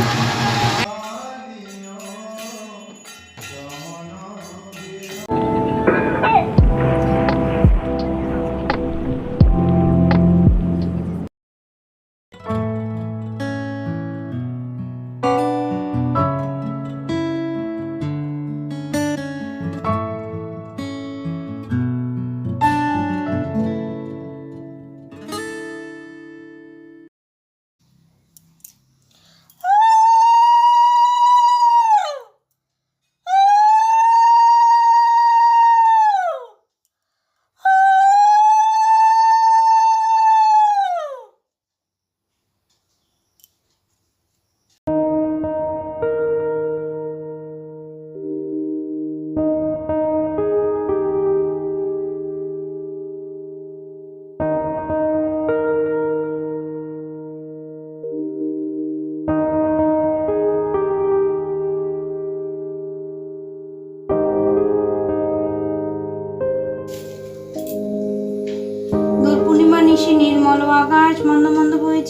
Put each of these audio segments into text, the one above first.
দোল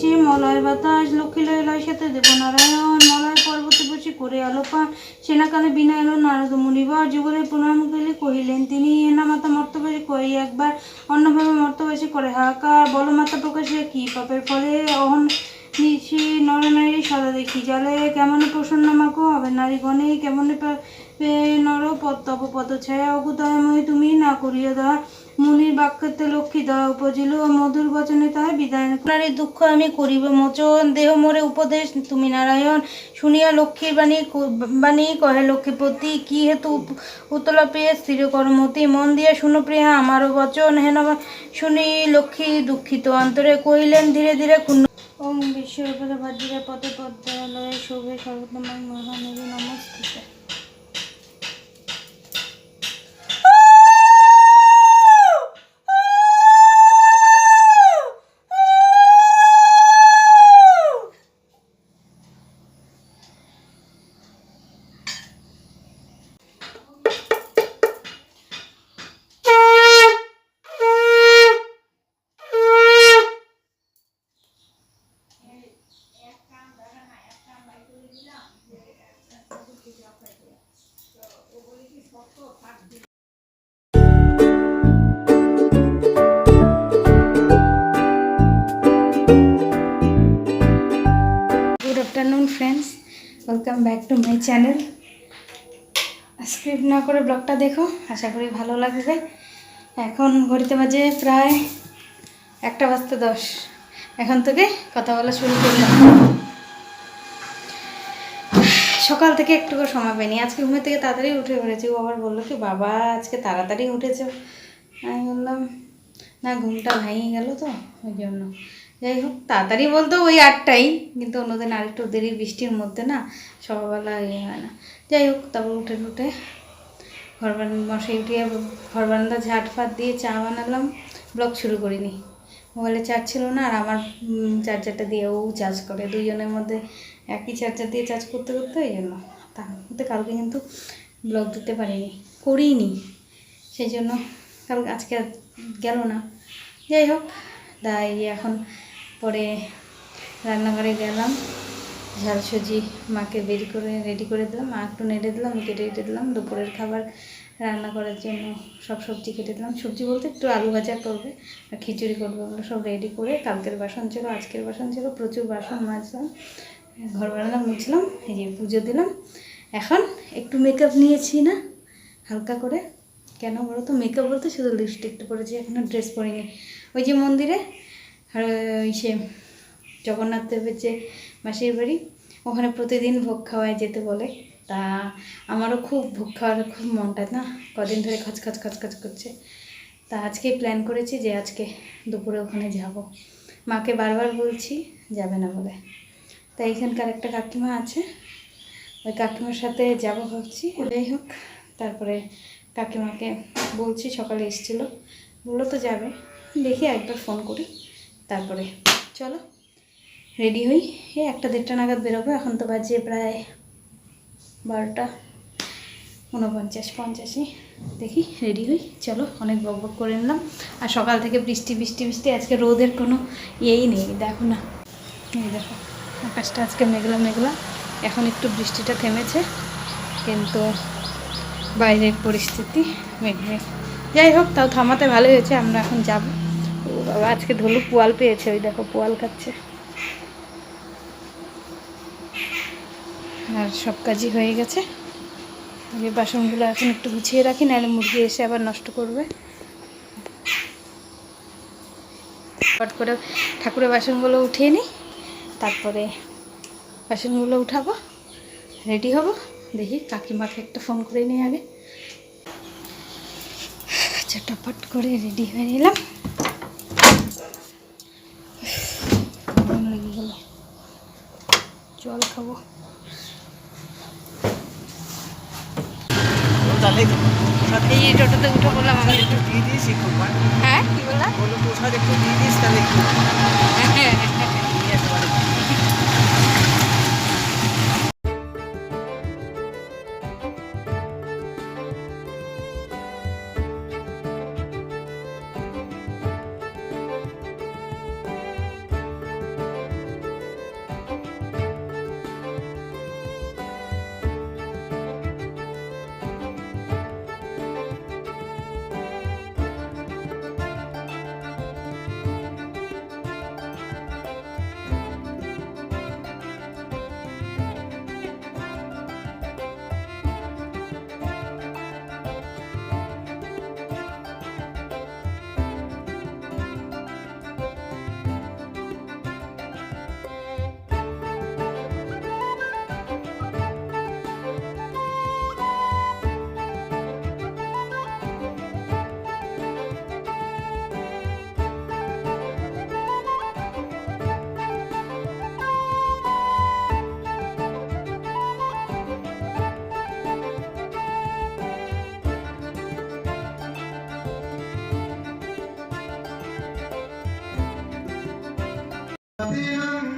মন্দ মলয় বাতাস, লক্ষ্মী লয় লয়, সাথে দেবনারায়ণ, মলয় পর্বতে বসে করে আলোপান। সেনাকালে বিনা এলো নারদ মুনিবার যুগলে প্রণাম করিলে কহিলেন, তিনি এনা মাতা মর্তবাসী কই? একবার অন্যভাবে মর্তবাসী করে হাহাকার বল মাতা প্রকাশে কি পাপের ফলে? অহন নিশি নরনারী সদা দেখি জালে। কেমন প্রসন্ন মাকো হবে নারীগণে কেমন নর পদ পদ ছায়া অকুতয়ময় তুমি না করিয়া দা মুনির বাক্যতে লক্ষ্মী দয়া উপজিল ও মধুর বচনে তাহার বিদায় দুঃখ আমি করিব। মোচন দেহ মোরে উপদেশ, তুমি নারায়ণ। শুনিয়া লক্ষ্মীর বাণী বাণী কহে লক্ষ্মীপতি, কি হেতু উতলা প্রিয় স্থির কর্মতি মন দিয়া শুনো প্রিয়া, আমারও বচন হেন শুনি লক্ষ্মী দুঃখিত অন্তরে কহিলেন, ধীরে ধীরে ক্ষুণ্ণ ওম বিশ্বরূপে ভদ্রে পদে পদ্মালয়ে শোভে সর্বতমায় মহানবী, namaste. Afternoon friends welcome back to my channel script না করে ব্লগটা দেখো, আশা করি ভালো লাগবে। এখন ঘড়িতে বাজে প্রায় একটা বাজতে দশ। এখন থেকে কথা বলা শুরু করলাম। সকাল থেকে একটুকু সময় পাইনি। আজকে ঘুমের থেকে তাড়াতাড়ি উঠে পড়েছি। ও আবার বলল কি, বাবা, আজকে তাড়াতাড়ি উঠেছো। আমি বললাম, না, ঘুমটা ভেঙে গেল তো, ওই জন্য। যাই হোক, তাড়াতাড়ি বলতো ওই আটটাই, কিন্তু অন্যদিন আরেকটু দেরি বৃষ্টির মধ্যে না, সকালবেলা ইয়ে হয় না। যাই হোক, তারপর উঠে উঠে ঘর মশাই উঠিয়ে ঘর বারান্দা ঝাট ফাট দিয়ে চা বানালাম। ব্লগ শুরু করিনি। মোবাইলে চার্জ ছিল না, আর আমার চার্জারটা দিয়ে ও চার্জ করে। দুইজনের মধ্যে একই চার্জার দিয়ে চার্জ করতে করতে ওই জন্য তার মধ্যে কালকে কিন্তু ব্লগ দিতে পারিনি, করিনি। সেই জন্য কাল আজকে আর গেল না। যাই হোক, তাই এখন পরে রান্নাঘরে গেলাম, ঝাল সুজি মাকে বের করে রেডি করে দিলাম, মা একটু নেড়ে দিলাম, কেটে কেটে দিলাম, দুপুরের খাবার রান্না করার জন্য সব সবজি কেটে দিলাম। সবজি বলতে একটু আলু ভাজা করবে, আর খিচুড়ি করবে ওগুলো সব রেডি করে কালকের বাসন ছিল, আজকের বাসন ছিল, প্রচুর বাসন মাজলাম। ঘর বারান্দা মুছলাম, এই যে পুজো দিলাম। এখন একটু মেকআপ নিয়েছি না, হালকা করে। কেন বলো তো? মেকআপ বলতে শুধু লিপস্টিকটা পরেছি এখনও ড্রেস পরিনি। ওই যে মন্দিরে, আর, ওই সে জগন্নাথ দেবের যে মাসির বাড়ি, ওখানে প্রতিদিন ভোগ খাওয়ায় যেতে বলে। তা আমারও খুব ভোগ খাওয়ার খুব মনটা না, কদিন ধরে খচ খচ খচ খচ করছে। তা আজকে প্ল্যান করেছি যে আজকে দুপুরে ওখানে যাব। মাকে বারবার বলছি যাবে না বলে। তাই এখানকার একটা কাকিমা আছে। ওই কাকিমার সাথে যাব ভাবছি। যাই হোক, তারপরে কাকিমাকে বলছি, সকালে এসেছিল। বলল তো যাবে। দেখি একবার ফোন করি। তারপরে চলো, রেডি হই। এই একটা দেড়টা নাগাদ বেরোবো। এখন তো বাজে প্রায় বারোটা উনপঞ্চাশ পঞ্চাশে দেখি, রেডি হই। চলো, অনেক বক বক করে নিলাম। আর সকাল থেকে বৃষ্টি বৃষ্টি বৃষ্টি। আজকে রোদের কোনো ইয়েই নেই। দেখো না। দেখো। আকাশটা আজকে মেঘলা মেঘলা। এখন একটু বৃষ্টিটা থেমেছে, কিন্তু বাইরের পরিস্থিতি মেঘমেঘ যাই হোক, তাও থামাতে ভালো হয়েছে, আমরা এখন যাব। বাবা, আজকে ধলু পোয়াল পেয়েছে, ওই দেখো পোয়াল খাচ্ছে। আর সব কাজই হয়ে গেছে। আগে বাসনগুলো এখন একটু গুছিয়ে রাখি, নাহলে মুরগি এসে আবার নষ্ট করবে। পট করে ঠাকুরের বাসনগুলো উঠিয়ে নিই। তারপরে বাসনগুলো উঠাবো রেডি হব। দেখি কাকিমাকে একটা ফোন করে নিই আগে। চটাপট করে রেডি হয়ে নিলাম। জল খাব। এই টোটোতে উঠে বললাম আমি একটু দিয়ে দিস একটু হ্যাঁ কি বললাম বলো প্রসাদ একটু দিয়ে দিস তাহলে একটু। নিয়ে Latina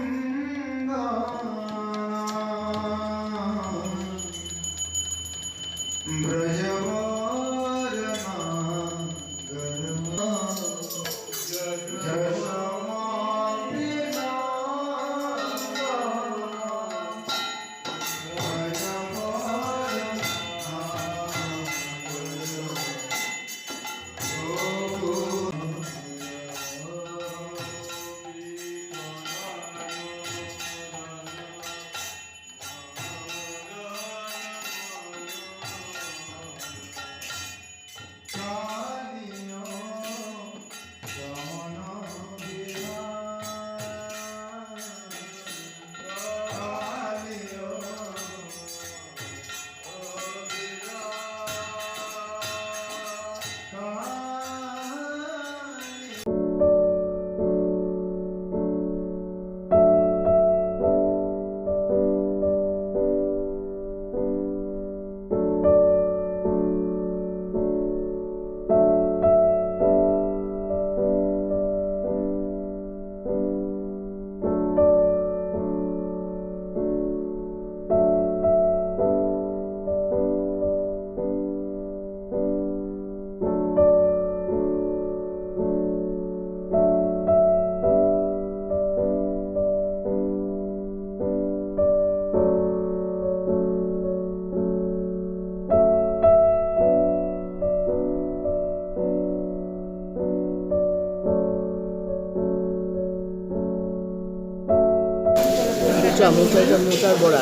মোচা মোচা, এটা মোচার বড়া।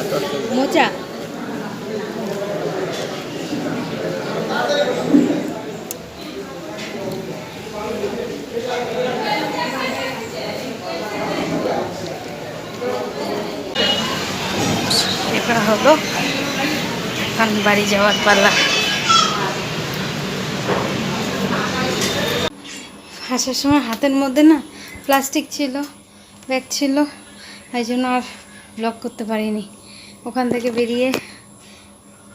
মোচা? হলো এখন বাড়ি যাওয়ার পালা। আসার সময় হাতের মধ্যে না প্লাস্টিক ছিল ব্যাগ ছিল, এই জন্য আর ব্লক করতে পারিনি। ওখান থেকে বেরিয়ে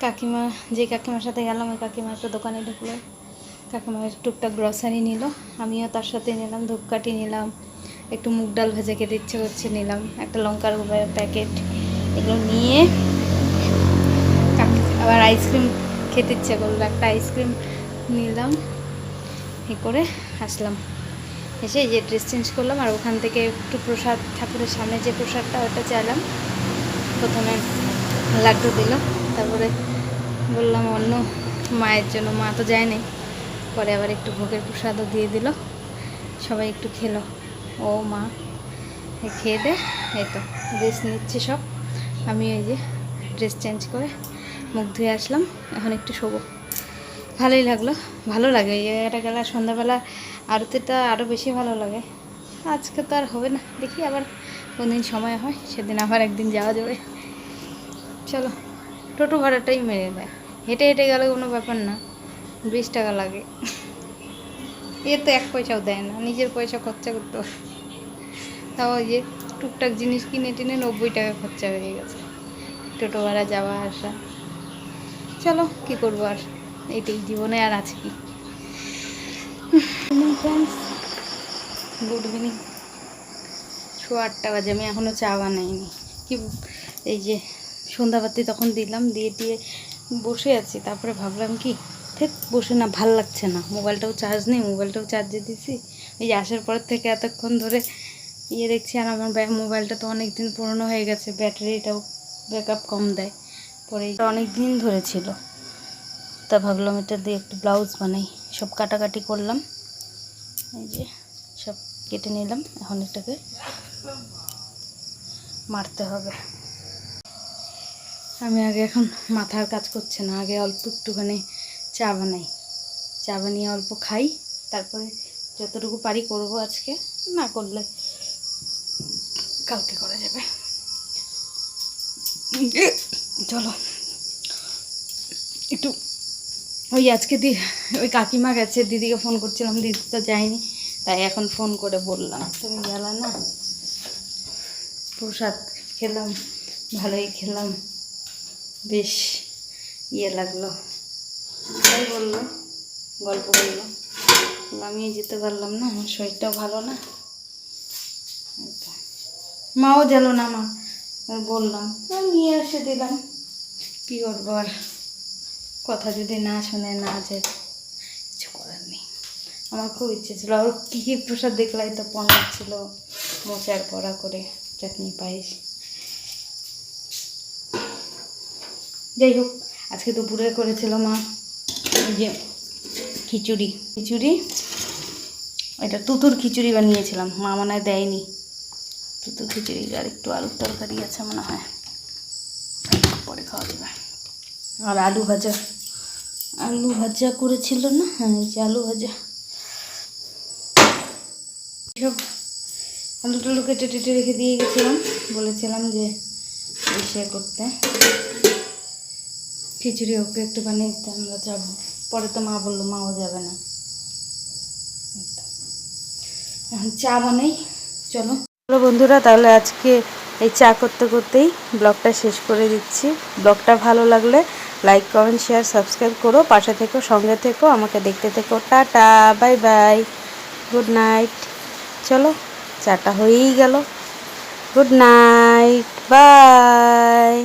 কাকিমা, যে কাকিমার সাথে গেলাম, ওই কাকিমা একটা দোকানে ঢুকলো। কাকিমা টুকটাক গ্রসারি নিল। আমিও তার সাথে নিলাম, ধূপকাঠি নিলাম, একটু মুগ ডাল ভেজে খেতে ইচ্ছে করছে নিলাম, একটা লঙ্কার গুঁড়োর প্যাকেট এগুলো নিয়ে আবার আইসক্রিম খেতে ইচ্ছে করল, একটা আইসক্রিম নিলাম, এ করে আসলাম। এসে যে ড্রেস চেঞ্জ করলাম আর ওখান থেকে একটু প্রসাদ, ঠাকুরের সামনে যে প্রসাদটা ওটা চাইলাম। প্রথমে লাড্ডু দিল, তারপরে বললাম, অন্য মায়ের জন্য, মা তো যায়নি পরে আবার একটু ভোগের প্রসাদও দিয়ে দিল। সবাই একটু খেলো। ও মা খেয়ে দে, এই তো রেস্ট নিচ্ছে সব। আমি ওই যে ড্রেস চেঞ্জ করে মুখ ধুয়ে আসলাম। এখন একটু শোবো। ভালোই লাগল, ভালো লাগে। এই জায়গাটা গেলে সন্ধ্যাবেলা আরতিটা আরও বেশি ভালো লাগে। আজকে তো আর হবে না, দেখি আবার কোনদিন সময় হয়, সেদিন আবার একদিন যাওয়া যাবে। চলো, টোটো ভাড়াটাই মেরে দেয়। হেঁটে হেঁটে গেলে কোনো ব্যাপার না, বিশ টাকা লাগে। এ তো এক পয়সাও দেয় না, নিজের পয়সা খরচা করতে তাও যে টুকটাক জিনিস কিনে টিনে নব্বই টাকা খরচা হয়ে গেছে, টোটো ভাড়া যাওয়া আসা। চলো, কি করব আর? এটাই জীবনে আর আছে কি। ফ্রেন্ডস গুড ইভিনিং শো আটটা বাজে, আমি এখনও চা বানাইনি। কি এই যে সন্ধ্যাবাতি তখন দিলাম, দিয়ে দিয়ে বসে আছি। তারপরে ভাবলাম কি ঠিক বসে না, ভালো লাগছে না। মোবাইলটাও চার্জ নেই, মোবাইলটাও চার্জে দিছি। এই আসার পর থেকে এতক্ষণ ধরে ইয়ে দেখছি, আর আমার মোবাইলটা তো অনেক দিন পুরনো হয়ে গেছে, ব্যাটারিটাও ব্যাকআপ কম দেয়। পরে অনেক দিন ধরে ছিল। তা ভাবলাম এটা দিয়ে একটু ব্লাউজ বানাই। সব কাটাকাটি করলাম। এই যে সব কেটে নিলাম, এখন এটাকে মারতে হবে। আমি আগে এখন মাথার কাজ করছে না, আগে অল্প একটুখানি চা বানাই। চা বানিয়ে অল্প খাই, তারপরে যতটুকু পারি করব আজকে, না করলে কালকে করা যাবে। চলো, একটু ওই আজকে দি ওই কাকিমা গেছে দিদিকে ফোন করছিলাম দিদি তো যায়নি তাই এখন ফোন করে বললাম। তুমি গেলা না? প্রসাদ খেলাম ভালোই খেলাম। বেশ ইয়ে লাগল। তাই বলল গল্প বললাম, আমি যেতে পারলাম না আমার শরীরটাও ভালো না। মাও গেল না মা। বললাম নিয়ে এসে দিলাম। কী করব আর? কথা যদি না শুনে না যায় কিছু করার নেই। আমার খুব ইচ্ছে ছিল। আর কী কী প্রসাদ দেখলাই তো পনির ছিল মোচার পড়া করে, চাটনি, পায়েস। যাই হোক, আজকে দুপুরে করেছিল মা যে খিচুড়ি। খিচুড়ি, এটা তুতুর খিচুড়ি বানিয়েছিলাম। মা মনে হয় দেয়নি। তুতুর খিচুড়ি আর একটু আলুর তরকারি আছে মনে হয়। পরে খাওয়া যাবে। আর আলু ভাজা। আলু ভাজা করেছিল না? হ্যাঁ যে আলু ভাজা। সব আলু টালু কেটে টেটে রেখে দিয়ে গেছিলাম। বলেছিলাম যে ইসে করতে। খিচুড়ি ওকে একটু বানিয়ে দিতে, আমরা যাব। পরে তো মা বলল, মাও যাবে না। এখন চা বানাই, চলো। চলো বন্ধুরা, তাহলে আজকে এই চা করতে করতেই ব্লগটা শেষ করে দিচ্ছি। ব্লগটা ভালো লাগলে লাইক কমেন্ট শেয়ার সাবস্ক্রাইব করো, পাশে থেকো, সঙ্গে থেকো, আমাকে দেখতে থেকো। Tata bye bye good night চলো, চাটা হয়েই গেল। Good night bye